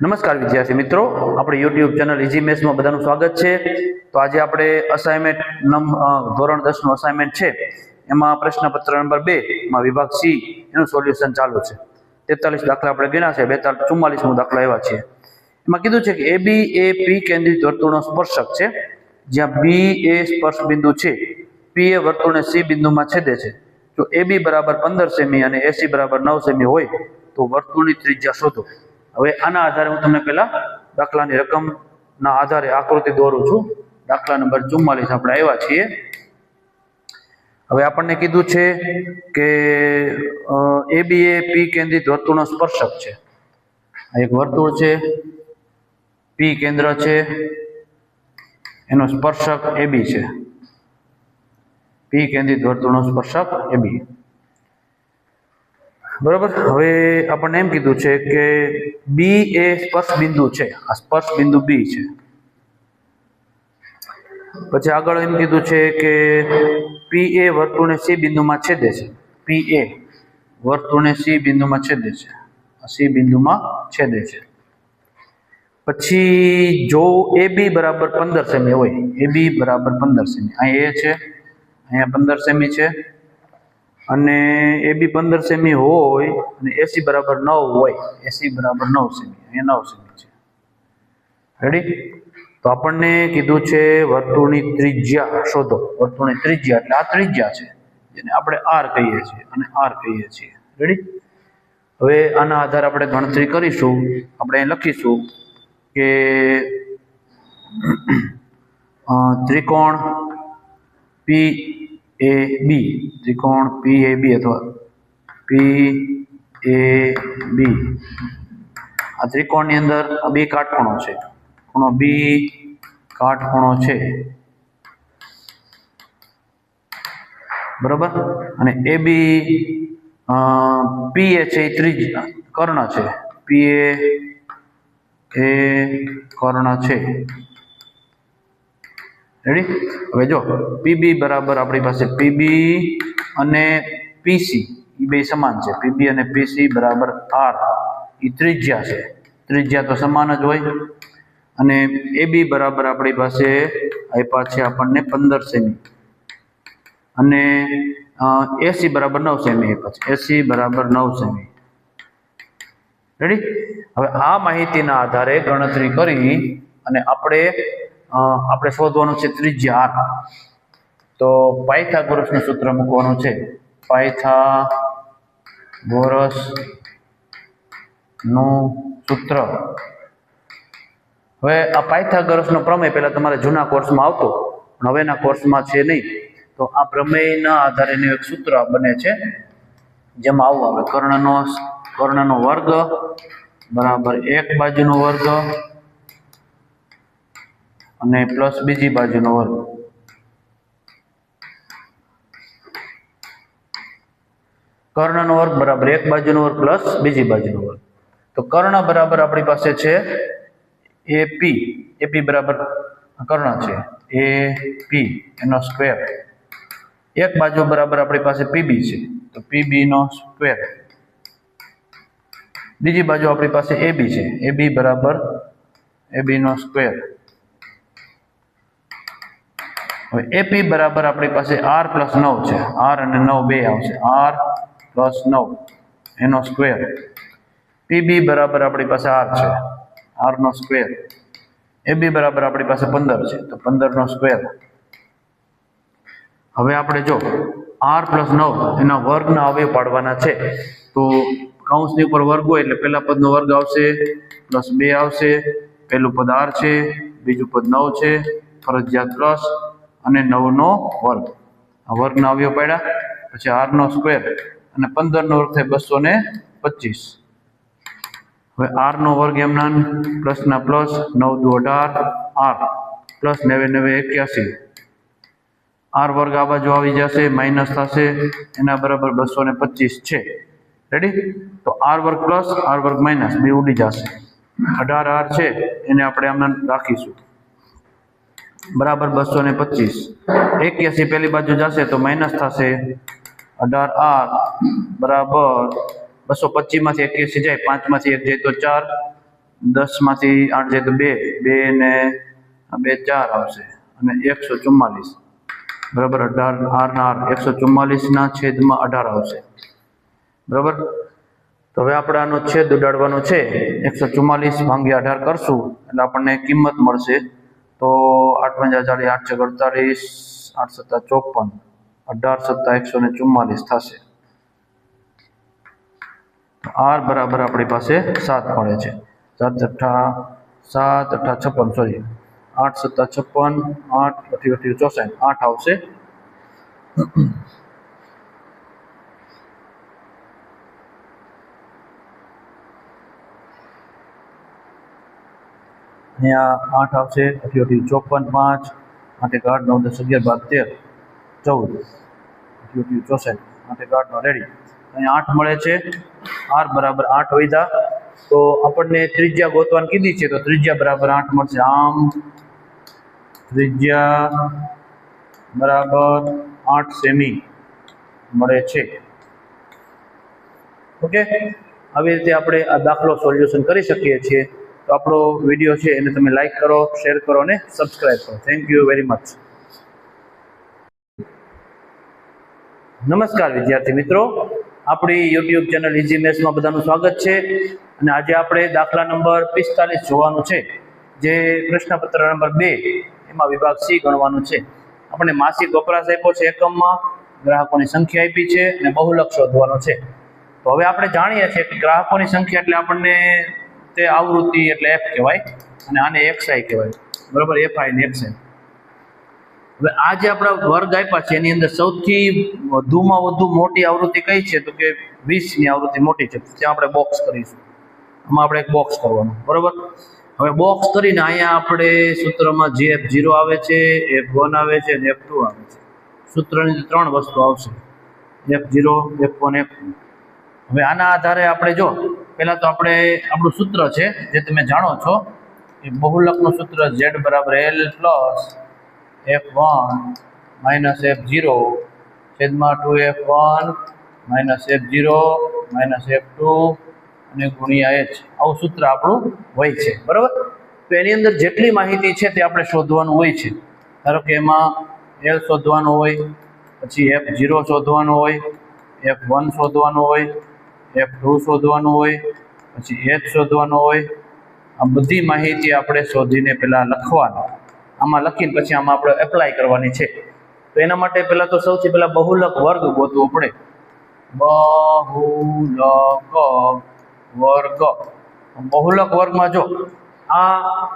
નમસ્કાર વિદ્યાર્થી મિત્રો. આપણે યુટ્યુબ ચેનલ ઇઝી મેથ્સમાં બધાનું સ્વાગત છે. તો આજે આપણે અસાઇનમેન્ટ નમ ધોરણ દસનું અસાઇનમેન્ટ છે. એમાં પ્રશ્નપત્ર નંબર બે માં વિભાગ સી, એનું સોલ્યુશન ચાલુ છે. તેતાલીસ દાખલા આપણે ગણ્યા છે. બેતાલીસ ચુમ્માલીસમો દાખલા એવા છે. એમાં કીધું છે કે એ બી એ પી કેન્દ્રિત વર્તુળનો સ્પર્શક છે. જ્યાં બી એ સ્પર્શ બિંદુ છે. પી એ વર્તુળને સી બિંદુમાં છેદે છે. જો એ બી બરાબર પંદર સેમી અને એસી બરાબર નવ સેમી હોય, તો વર્તુળની ત્રિજ્યા શોધો. હવે આના આધારે હું તમને પહેલા દાખલાની રકમના આધારે આકૃતિ દોરું છું. દાખલા નંબર ચુમ્માલીસ આપણે આવ્યા છીએ. હવે આપણને કીધું છે કે એ બી એ પી કેન્દ્રિત વર્તુળનો સ્પર્શક છે. એક વર્તુળ છે પી કેન્દ્ર છે, એનો સ્પર્શક એ બી છે. પી કેન્દ્રિત વર્તુળનો સ્પર્શક એ બી બરાબર? હવે આપણને એમ કીધું છે કે બી એ સ્પર્શ બિંદુ છે. આ સ્પર્શ બિંદુ બી છે. પછી આગળ એમ કીધું છે કે પી એ વર્તુળને સી બિંદુમાં છેદે છે. પી એ વર્તુળને સી બિંદુમાં છેદે છે. સી બિંદુમાં છેદે છે. પછી જો એ બી બરાબર પંદર સેમી હોય એ બી બરાબર પંદર સેમી. અહીં એ છે, અહીંયા પંદર સેમી છે. અને એ બી પંદર સેમી હોય અને એસી બરાબર નવ હોય. એસી બરાબર નવ સેમી. અહીંયા નવ સેમી છે. રેડી તો આપણને કીધું છે વર્તુળની ત્રિજ્યા. શોધો. વર્તુળની ત્રિજ્યા એટલે આ ત્રિજ્યા છે, જેને આપણે આર કહીએ છીએ અને આર કહીએ છીએ. રેડી હવે આના આધારે આપણે ગણતરી કરીશું. આપણે લખીશું કે ત્રિકોણ પી એ બી, ત્રિકોણ પી એ બી અથવા પી એ બી આ ત્રિકોણની અંદર આ બે કાટખૂણો છે. ખૂણો બી કાટખૂણો છે. બરાબર? અને એ બી પી એ છે એ ત્રીજ કર્ણ છે. પી એ કર્ણ છે. રેડી હવે જો પીબી બરાબર આપણી પાસે પીબી અને પીસી એ બે સમાન છે. પીબી અને પીસી બરાબર આર એ ત્રિજ્યા છે. ત્રિજ્યા તો સમાન જ હોય. અને એ બરાબર આપણી પાસે આપ્યા છે આપણને પંદર સેમી. અને એસી બરાબર નવ સેમી આપ્યા છે. એસી બરાબર નવ સેમી. રેડી હવે આ માહિતીના આધારે ગણતરી કરી અને આપણે આપણે શોધવાનું છે ત્રિજ્યા આર તો પાયથાગોરસનું સૂત્ર મૂકવાનું છે. પાયથાગોરસનું સૂત્ર. હવે આ પાયથાગોરસનો પ્રમેય પહેલાં તમારે જૂના કોર્સમાં આવતો હવેના કોર્સમાં છે નહીં. તો આ પ્રમેયના આધારે એક સૂત્ર બને છે, જેમાં આવું આવે. કર્ણનો કર્ણનો વર્ગ બરાબર એક બાજુનો વર્ગ અને પ્લસ બીજી બાજુનો વર્ગ. કર્ણનો વર્ગ બરાબર એક બાજુનો વર્ગ પ્લસ બીજી બાજુનો વર્ગ. તો કર્ણ બરાબર આપણી પાસે છે એપી એપી બરાબર કર્ણ છે. એ પી, એનો સ્ક્વેર. એક બાજુ બરાબર આપણી પાસે પીબી છે. તો પીબી નો સ્ક્વેર. બીજી બાજુ આપણી પાસે એબી છે. એબી બરાબર એબી નો સ્ક્વેર. હવે એપી બરાબર આપણી પાસે આર પ્લસ નવ છે. આર અને નવ બે આવશે. આર પ્લસ નવ. એનો સ્ક્વેર પીબી બરાબર આપણી પાસે આર છે. આરનો સ્ક્વેર એબી બરાબર આપણી પાસે પંદર છે. તો પંદર નો સ્ક્વેર હવે આપણે જો આર પ્લસ નવ એના વર્ગના અવયવ પાડવાના છે. તો કૌંસની ઉપર વર્ગ હોય એટલે પહેલા પદનો વર્ગ આવશે. પ્લસ બે આવશે. પહેલું પદ આર છે. બીજું પદ નવ છે. ફરજિયાત પ્લસ અને નવનો વર્ગ. આ વર્ગના અવયવ પાડ્યા. પછી આરનો સ્ક્વેર અને પંદરનો વર્ગ થાય બસો ને પચીસ. હવે આરનો વર્ગ એમના પ્લસના પ્લસ નવ દુ અઢાર આર. પ્લસ નેવે નેવે એક્યાસી. આર વર્ગ આ બાજુ આવી જશે, માઇનસ થશે, એના બરાબર બસો ને પચીસ છે. રેડી તો આર વર્ગ પ્લસ, આર વર્ગ માઇનસ, બે ઉડી જશે. અઢાર આર છે, એને આપણે એમના રાખીશું. બરાબર બસો ને પચીસ. એક્યાસી પેલી બાજુ જશે તો માઇનસ થશે અઢાર આર બરાબર. બસો પચીસમાંથી એક્યાસી જાય, પાંચમાંથી એક જાય તો ચાર. દસમાંથી આઠ જાય તો બે. બે ને બે ચાર આવશે. અને એકસો ચુમ્માલીસ. બરાબર, અઢાર, આર ના આર. એકસો ચુમ્માલીસના છેદમાં અઢાર આવશે. બરાબર? તો હવે આપણે આનો છેદ ઉડાડવાનો છે. એકસો ચુમ્માલીસ ભાંગ્યા અઢાર કરશું. એટલે આપણને કિંમત મળશે તો આઠ પંજા ચાલીસ આઠ અડતાલીસ, આઠ સત્તા ચોપન, અઢાર સત્તા એકસો ને ચુમ્માલીસ થશે. આર બરાબર આપણી પાસે સાત મળે છે. સાત અઠ્ઠા સાત અઠ્ઠા છપ્પન સોરી આઠ સત્તા છપ્પન, આઠ અઠી અઠી ચોસઠ, આઠ આવશે. અહીંયા આઠ આવશે અઠી અઠી ચોપન પાંચ, આઠ એક આઠ નવ દસ અગિયાર બાર તેર, ચૌદ અઠી અઠી ચોસઠ, આઠ એક રેડી. અહીંયા આઠ મળે છે, આર બરાબર આઠ વૈધા. તો આપણને ત્રિજ્યા ગોતવાની કીધી છે, તો ત્રિજ્યા બરાબર આઠ મળશે. આમ ત્રિજ્યા બરાબર આઠ સેમી મળે છે. ઓકે? આવી રીતે આપણે આ દાખલો સોલ્યુશન કરી શકીએ છીએ. તો આપણો વીડિયો છે એને તમે લાઇક કરો શેર કરો અને સબસ્ક્રાઈબ કરો. થેન્ક યુ વેરી મચ નમસ્કાર વિદ્યાર્થી મિત્રો. આપણી યુટ્યુબ ચેનલ ઇઝી મેથ્સમાં બધાનું સ્વાગત છે. અને આજે આપણે દાખલા નંબર પિસ્તાલીસ જોવાનું છે, જે પ્રશ્નપત્ર નંબર બે, એમાં વિભાગ સી ગણવાનું છે. આપણે માસિક વપરાશ આપ્યો છે એકમમાં, ગ્રાહકોની સંખ્યા આપી છે અને બહુલક શોધવાનો છે. તો હવે આપણે જાણીએ છીએ કે ગ્રાહકોની સંખ્યા એટલે આપણને તે આવૃત્તિ એટલે એફ કહેવાય અને આને એક્સઆઈ કહેવાય. બરાબર? એફઆઈ ને એક્સઆઈ હવે આ જે આપણા વર્ગ આપ્યા છે, એની અંદર સૌથી વધુમાં વધુ મોટી આવૃત્તિ કઈ છે? તો કે વીસની આવૃત્તિ મોટી છે. ત્યાં આપણે બોક્સ કરીશું. આમાં આપણે એક બોક્સ કરવાનું. બરાબર? હવે બોક્સ કરીને અહીંયા આપણે સૂત્રમાં જે એફ ઝીરો આવે છે એફ વન આવે છે અને એફ ટુ આવે છે. સૂત્રની ત્રણ વસ્તુ આવશે. F zero F one F હવે આના આધારે આપણે જો પહેલાં તો આપણે આપણું સૂત્ર છે, જે તમે જાણો છો, એ બહુલકનું સૂત્ર ઝેડ બરાબર L plus F one minus F zero છેદમાં two F one minus F zero minus F two અને ગુણ્યા એચ આવું સૂત્ર આપણું હોય છે, બરાબર? તો એની અંદર જેટલી માહિતી છે તે આપણે શોધવાનું હોય છે. ધારો કે એમાં એલ શોધવાનું હોય, પછી એફ ઝીરો શોધવાનું હોય એફ વન શોધવાનું હોય એફ ટુ શોધવાનું હોય, પછી એચ શોધવાનું હોય, આ બધી માહિતી આપણે શોધીને પહેલાં લખવાની. આમાં લખીને પછી આમાં આપણે એપ્લાય કરવાની છે. તો એના માટે પહેલાં તો સૌથી પહેલાં બહુલક વર્ગ ગોતવો પડે. બહુલક વર્ગ. બહુલક વર્ગમાં જો આ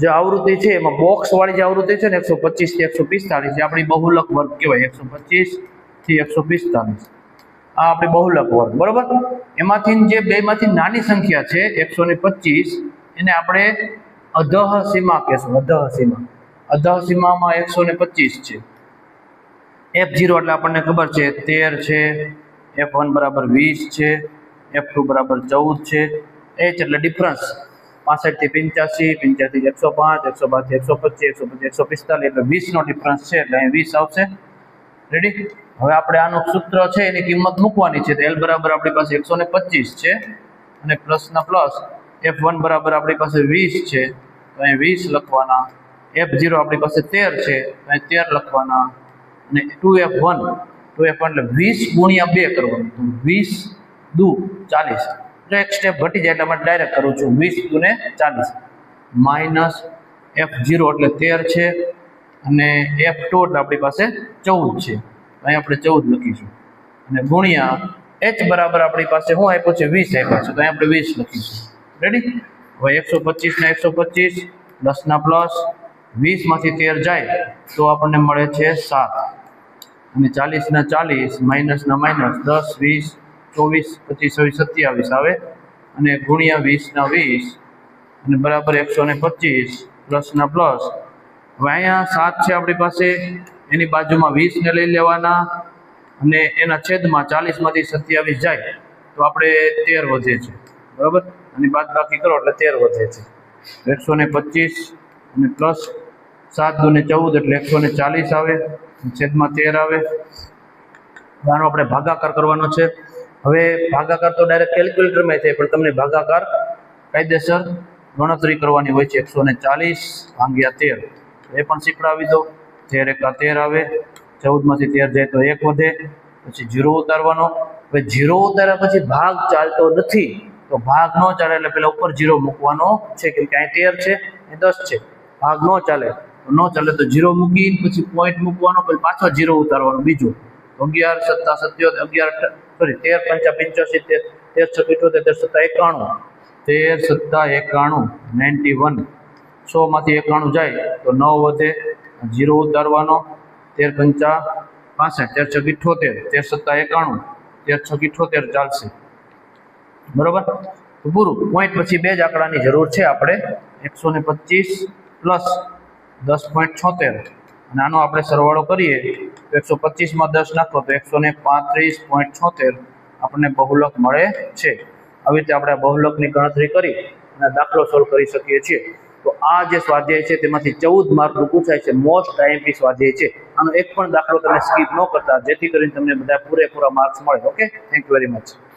જે આવૃત્તિ છે, એમાં બોક્સવાળી જે આવૃત્તિ છે ને, એકસો પચીસથી એકસો પિસ્તાળીસ, એ આપણી બહુલક વર્ગ કહેવાય. એકસો પચીસથી એકસો પિસ્તાલીસ આ આપણે બહુલક વર્ગ, બરોબર? એમાંથી જે બેમાંથી નાની સંખ્યા છે, એકસો એને આપણે અધહ સીમા કહેશું અધહ સીમા. અધહ સીમામાં એકસો છે. એફ ઝીરો એટલે આપણને ખબર છે, તેર છે એફ વન બરાબર વીસ છે એફ ટુ બરાબર ચૌદ છે. એચ એટલે ડિફરન્સ પાસઠથી પંચ્યાસી પંચ્યાસી એકસો પાંચ, એકસો પાંચથી એકસો પચીસ એકસો પચીસ એકસો પિસ્તાલીસ એટલે વીસનો ડિફરન્સ છે, એટલે અહીં વીસ આવશે. રેડી હવે આપણે આનું સૂત્ર છે, એની કિંમત મૂકવાની છે. તો એલ બરાબર આપણી પાસે એકસો છે અને પ્લસના પ્લસ એફ વન બરાબર આપણી પાસે વીસ છે. તો અહીં વીસ લખવાના. એફ ઝીરો આપણી પાસે તેર છે. તો અહીં તેર લખવાના. અને two F one two F એટલે વીસ ગુણ્યા બે કરવાનું. તો વીસ દુ ચાલીસ. એક સ્ટેપ ઘટી જાય એટલે આપણે ડાયરેક્ટ કરું છું. વીસ દુને ચાલીસ. માઇનસ એફ ઝીરો એટલે તેર છે. અને એફ ટુ એટલે આપણી પાસે ચૌદ છે. અહીં આપણે ચૌદ લખીશું. અને ગુણ્યા એચ બરાબર આપણી પાસે શું આપ્યું છે વીસ આપ્યા છે, તો અહીં આપણે વીસ લખીશું. રેડી હવે એકસો પચીસના એકસો પચીસ દસના પ્લસ વીસમાંથી તેર જાય, તો આપણને મળે છે સાત. અને ચાલીસના ચાલીસ માઇનસના માઇનસ દસ, વીસ, ચોવીસ, પચીસ, છવ્વીસ, સત્યાવીસ આવે. અને ગુણ્યા વીસના વીસ, અને બરાબર એકસો ને પચીસ પ્લસના પ્લસ હવે અહીંયા સાત છે આપણી પાસે. એની બાજુમાં વીસને લઈ લેવાના અને એના છેદમાં ચાલીસમાંથી સત્યાવીસ જાય, તો આપણે તેર વધે છે. બરાબર? અને બાદ બાકી કરો એટલે તેર વધે છે. એકસો ને પચીસ અને પ્લસ સાત દુને ચૌદ એટલે એકસો ને ચાલીસ આવે છેદમાં તેર આવે. આનો આપણે ભાગાકાર કરવાનો છે. હવે ભાગાકાર તો ડાયરેક્ટ કેલ્ક્યુલેટરમાં થાય, પણ તમને ભાગાકાર કાયદેસર ગણતરી કરવાની હોય છે. એકસો ને ચાલીસ ભાંગ્યા તેર. એ પણ શીખડાવી દો. તેર એકા તેર આવે, ચૌદમાંથી તેર જાય તો એક વધે, પછી જીરો ઉતારવાનો. હવે જીરો ઉતાર્યા પછી ભાગ ચાલતો નથી, તો ભાગ ન ચાલે એટલે પેલા ઉપર જીરો મૂકવાનો છે, કેમ કે અહીં તેર છે એ દસ છે. ભાગ ન ચાલે ન ચાલે તો જીરો મૂકી પછી પોઈન્ટ મૂકવાનો, પછી પાછો જીરો ઉતારવાનો બીજો. અગિયાર, સત્તા, સત્યોતેર, અગિયાર સોરી તેર, પંચા, પંચ્યાસી, તેર તેર, છ ઇઠોતેર તેર, સત્તા, એકાણું. તેર, સત્તા, એકાણું નાઇન્ટી વન સોમાંથી એકાણું જાય તો નવ વધે જીરો ઉતારવાનો, તેર પંચા પાસઠ, તેર છ ઇઠોતેર તેર સત્તા એકાણું, તેર છ ઇઠોતેર ચાલશે. બરોબર? પૂરું. પોઈન્ટ પછી બે જ આંકડાની જરૂર છે આપણે. એકસો ને પચીસ પ્લસ દસ પોઈન્ટ છોતેર. અને આનો આપણે સરવાળો કરીએ, તો એકસો પચીસમાં દસ નાખો, તો એકસો ને પાંત્રીસ પોઈન્ટ છોતેર આપણને બહુલક મળે છે. આવી રીતે આપણે બહુલકની ગણતરી કરી અને દાખલો સોલ્વ કરી શકીએ છીએ. આ જે સ્વાધ્યાય છે તેમાંથી ચૌદ માર્કનું પૂછાય છે. મોસ્ટ આઈએમપી સ્વાધ્યાય છે. આનો એક પણ દાખલો તમે સ્કીપ ન કરતા. જેથી કરીને તમને બધા પૂરેપૂરા માર્ક્સ મળે. Okay thank you very much